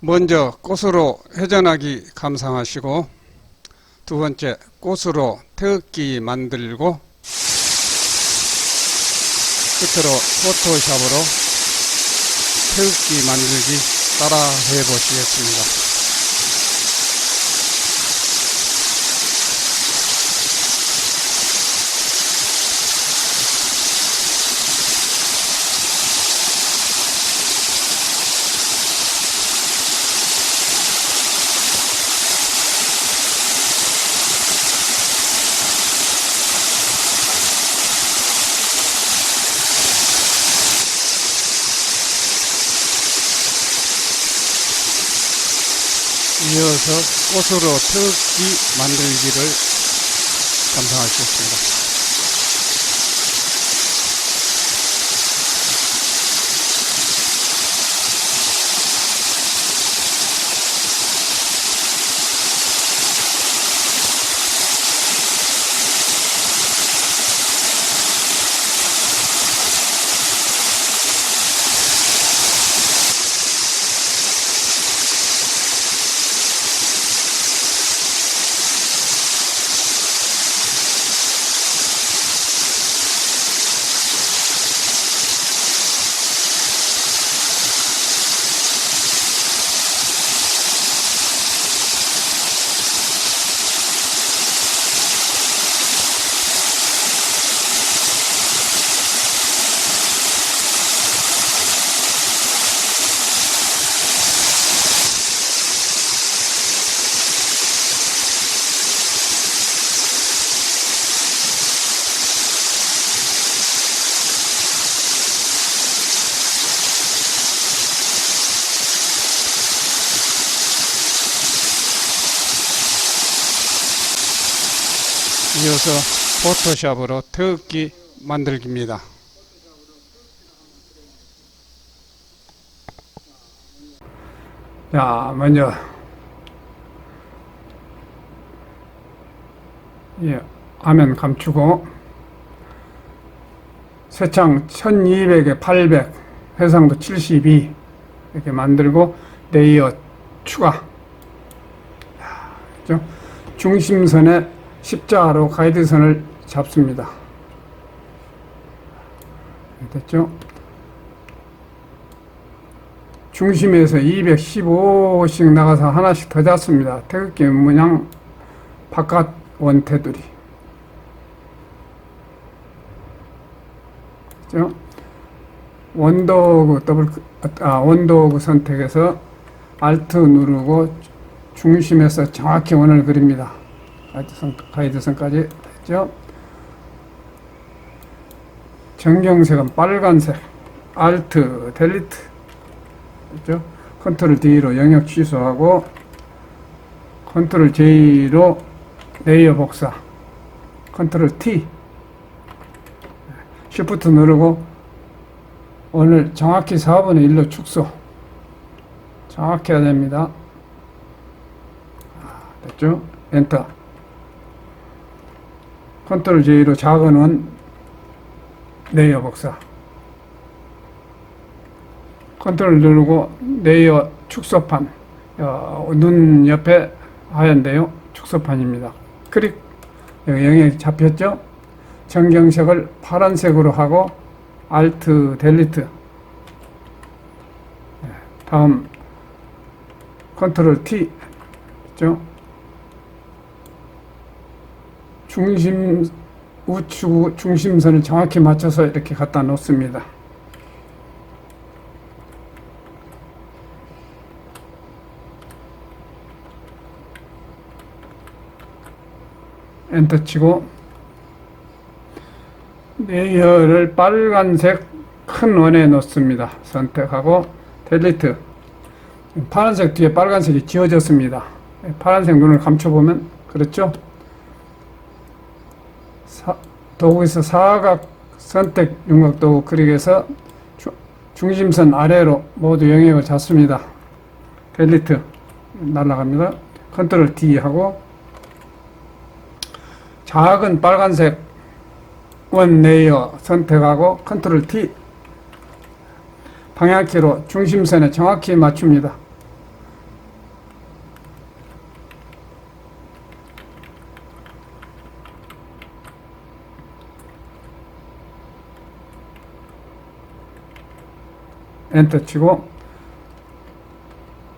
먼저 꽃으로 회전하기 감상하시고 두 번째 꽃으로 태극기 만들고 끝으로 포토샵으로 태극기 만들기 따라 해 보시겠습니다. 이어서 꽃으로 태극기 만들기를 감상하시겠습니다. 이어서 포토샵으로 태극기 만들기입니다. 자, 먼저 예, 화면 감추고 세창 1200에 800, 해상도 72 이렇게 만들고 레이어 추가? 중심선에 십자로 가이드선을 잡습니다. 됐죠? 중심에서 215씩 나가서 하나씩 더 잡습니다. 태극기 문양 바깥 원테두리. 그죠? 원도그 더블 아 원도그 선택해서 알트 누르고 중심에서 정확히 원을 그립니다. 가이드선, 가이드선까지 됐죠? 정경색은 빨간색, 알트, 델리트, 됐죠? 컨트롤 D로 영역 취소하고, 컨트롤 J로 레이어 복사, 컨트롤 T, 쉬프트 누르고, 오늘 정확히 4분의 1로 축소. 정확히 해야 됩니다. 아, 됐죠? 엔터. 컨트롤 J로 작은 원 레이어 복사. 컨트롤 누르고 레이어 축소판 어, 눈 옆에 하얀데요. 축소판입니다. 클릭. 영역이 잡혔죠? 정경색을 파란색으로 하고 알트 델리트 네, 다음 컨트롤 T. 있죠 중심 우측 중심선을 정확히 맞춰서 이렇게 갖다 놓습니다. 엔터 치고 레이어를 빨간색 큰 원에 놓습니다. 선택하고 델리트 파란색 뒤에 빨간색이 지워졌습니다. 파란색 눈을 감춰보면 그렇죠? 사, 도구에서 사각 선택 윤곽 도구 클릭해서 주, 중심선 아래로 모두 영역을 잡습니다. 델리트 날아갑니다. 컨트롤 D 하고 작은 빨간색 원 레이어 선택하고 컨트롤 T 방향키로 중심선에 정확히 맞춥니다. 엔터 치고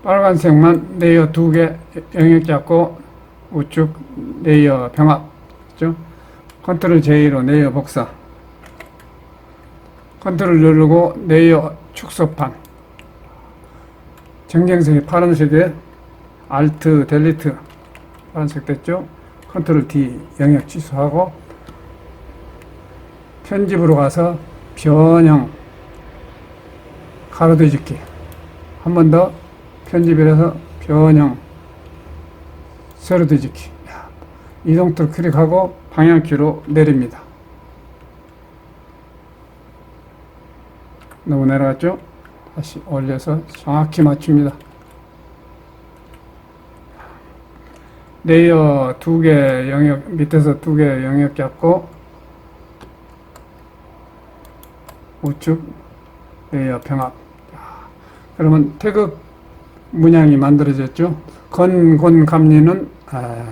빨간색만 레이어 두 개 영역 잡고 우측 레이어 병합 그죠? 컨트롤 J로 레이어 복사 컨트롤 누르고 레이어 축소판 정경색이 파란색에 알트 델리트 파란색 됐죠? 컨트롤 D 영역 취소하고 편집으로 가서 변형 가로 뒤집기. 한 번 더 편집이라서 변형 세로 뒤집기. 야, 이동토 클릭하고 방향키로 내립니다. 너무 내려갔죠? 다시 올려서 정확히 맞춥니다. 레이어 두 개 영역 밑에서 두 개 영역 잡고 우측 레이어 자, 그러면 태극 문양이 만들어졌죠? 건곤 감리는 아,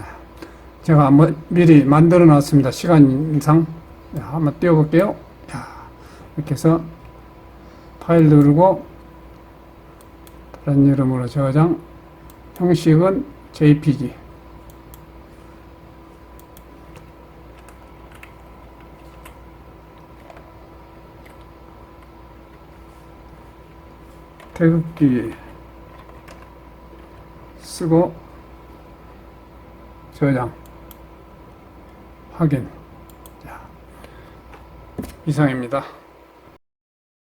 제가 뭐, 미리 만들어 놨습니다. 시간상. 자, 한번 띄워볼게요. 자, 이렇게 해서 파일 누르고 다른 이름으로 저장. 형식은 JPG 태극기 쓰고 저장 확인 자, 이상입니다.